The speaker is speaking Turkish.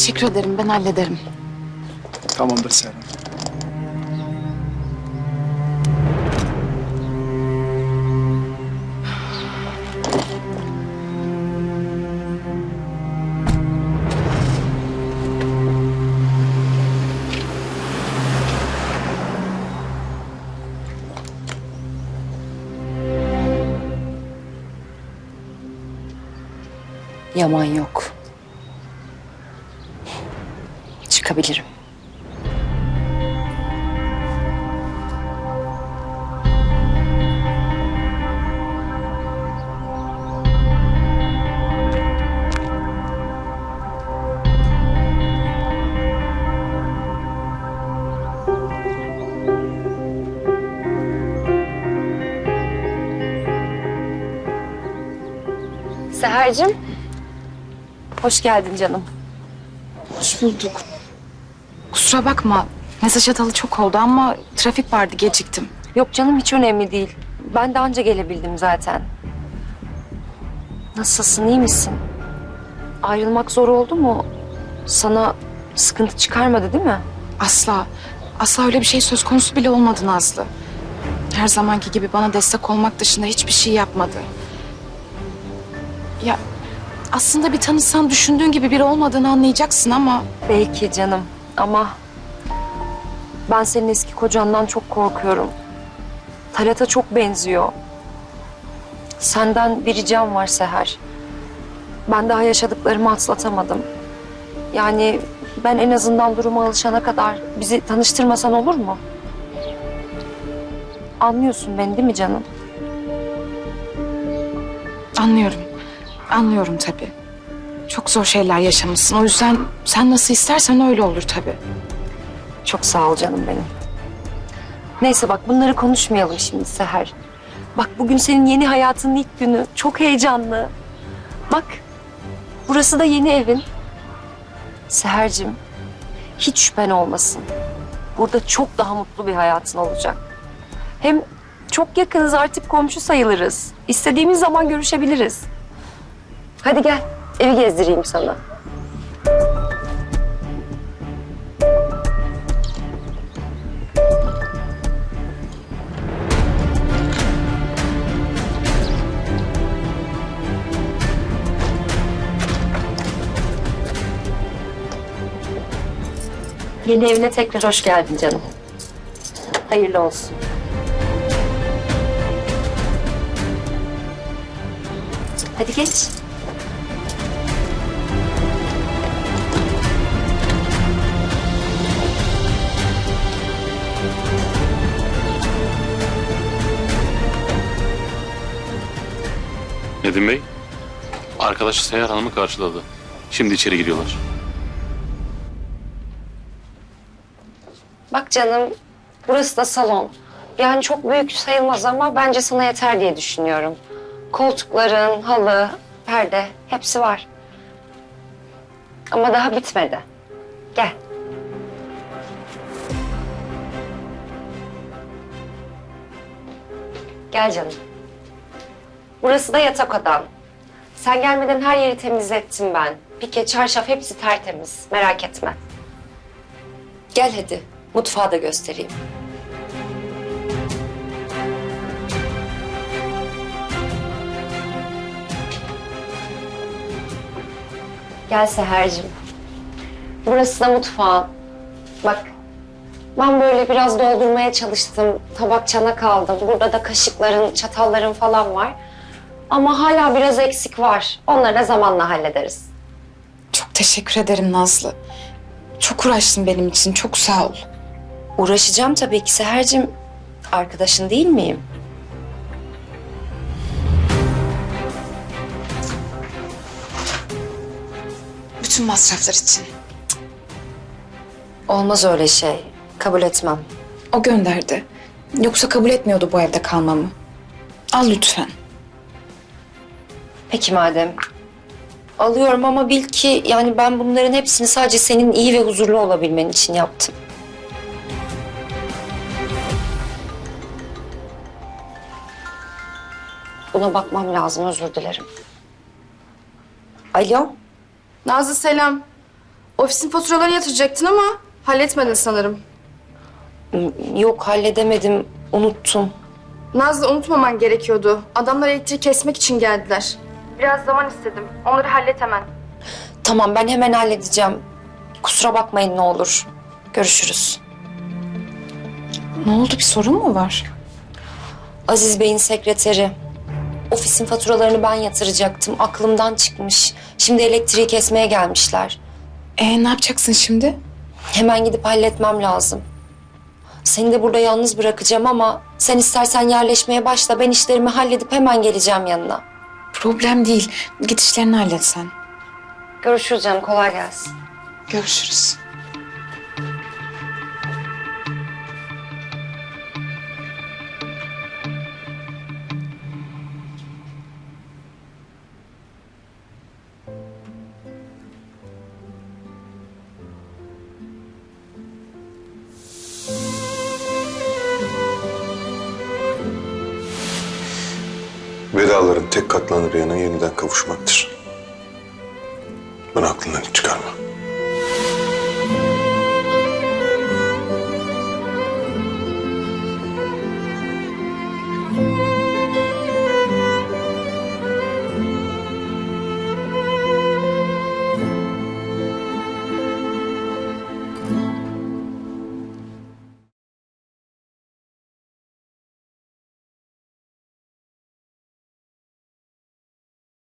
Teşekkür ederim ben hallederim. Tamamdır Serhan. Yaman yok. Çıkabilirim. Seher'cim. Hoş geldin canım. Hoş bulduk. Kusura bakma. Mesaj atalı çok oldu ama trafik vardı geciktim. Yok canım hiç önemli değil. Ben de anca gelebildim zaten. Nasılsın, iyi misin? Ayrılmak zor oldu mu? Sana sıkıntı çıkarmadı değil mi? Asla, asla öyle bir şey söz konusu bile olmadı Nazlı. Her zamanki gibi bana destek olmak dışında hiçbir şey yapmadı. Ya aslında bir tanısan düşündüğün gibi biri olmadığını anlayacaksın ama... Belki canım ama ben senin eski kocandan çok korkuyorum. Talat'a çok benziyor. Senden bir ricam var Seher. Ben daha yaşadıklarımı atlatamadım. Yani ben en azından duruma alışana kadar bizi tanıştırmasan olur mu? Anlıyorsun beni değil mi canım? Anlıyorum, anlıyorum tabii. Çok zor şeyler yaşamışsın. O yüzden sen nasıl istersen öyle olur tabii. Çok sağ ol canım benim. Neyse bak bunları konuşmayalım şimdi Seher. Bak bugün senin yeni hayatının ilk günü. Çok heyecanlı. Bak burası da yeni evin. Seher'cim hiç şüphen olmasın. Burada çok daha mutlu bir hayatın olacak. Hem çok yakınız artık komşu sayılırız. İstediğimiz zaman görüşebiliriz. Hadi gel evi gezdireyim sana. Yeni evine tekrar hoş geldin canım. Hayırlı olsun. Hadi geç. Nedim Bey, arkadaşı Seher Hanım'ı karşıladı. Şimdi içeri giriyorlar. Bak canım, burası da salon. Yani çok büyük sayılmaz ama bence sana yeter diye düşünüyorum. Koltukların, halı, perde hepsi var. Ama daha bitmedi. Gel. Gel canım. Burası da yatak odan. Sen gelmeden her yeri temizlettim ben. Pike, çarşaf hepsi tertemiz. Merak etme. Gel hadi. Mutfağı da göstereyim. Gel Seher'cim. Burası da mutfağın. Bak ben böyle biraz doldurmaya çalıştım. Tabak çanak aldım. Burada da kaşıkların, çatalların falan var. Ama hala biraz eksik var. Onları da zamanla hallederiz. Çok teşekkür ederim Nazlı. Çok uğraştın benim için. Çok sağ ol. Uğraşacağım tabii ki Seher'cim. Arkadaşın değil miyim? Bütün masraflar için. Olmaz öyle şey. Kabul etmem. O gönderdi. Yoksa kabul etmiyordu bu evde kalmamı. Al lütfen. Peki madem. Alıyorum ama bil ki yani ben bunların hepsini sadece senin iyi ve huzurlu olabilmen için yaptım. Buna bakmam lazım özür dilerim. Alo. Nazlı selam. Ofisin faturalarını yatıracaktın ama halletmedin sanırım. Yok halledemedim. Unuttum. Nazlı unutmaman gerekiyordu. Adamlar elektriği kesmek için geldiler. Biraz zaman istedim. Onları hallet hemen. Tamam ben hemen halledeceğim. Kusura bakmayın ne olur. Görüşürüz. Ne oldu bir sorun mu var? Aziz Bey'in sekreteri. Ofisin faturalarını ben yatıracaktım. Aklımdan çıkmış. Şimdi elektriği kesmeye gelmişler. E ne yapacaksın şimdi? Hemen gidip halletmem lazım. Seni de burada yalnız bırakacağım ama sen istersen yerleşmeye başla. Ben işlerimi halledip hemen geleceğim yanına. Problem değil. Git işlerini hallet sen. Görüşürüz canım. Kolay gelsin. Görüşürüz. Vedaların tek katlanır yanı yeniden kavuşmaktır. Bunu aklından çıkarma.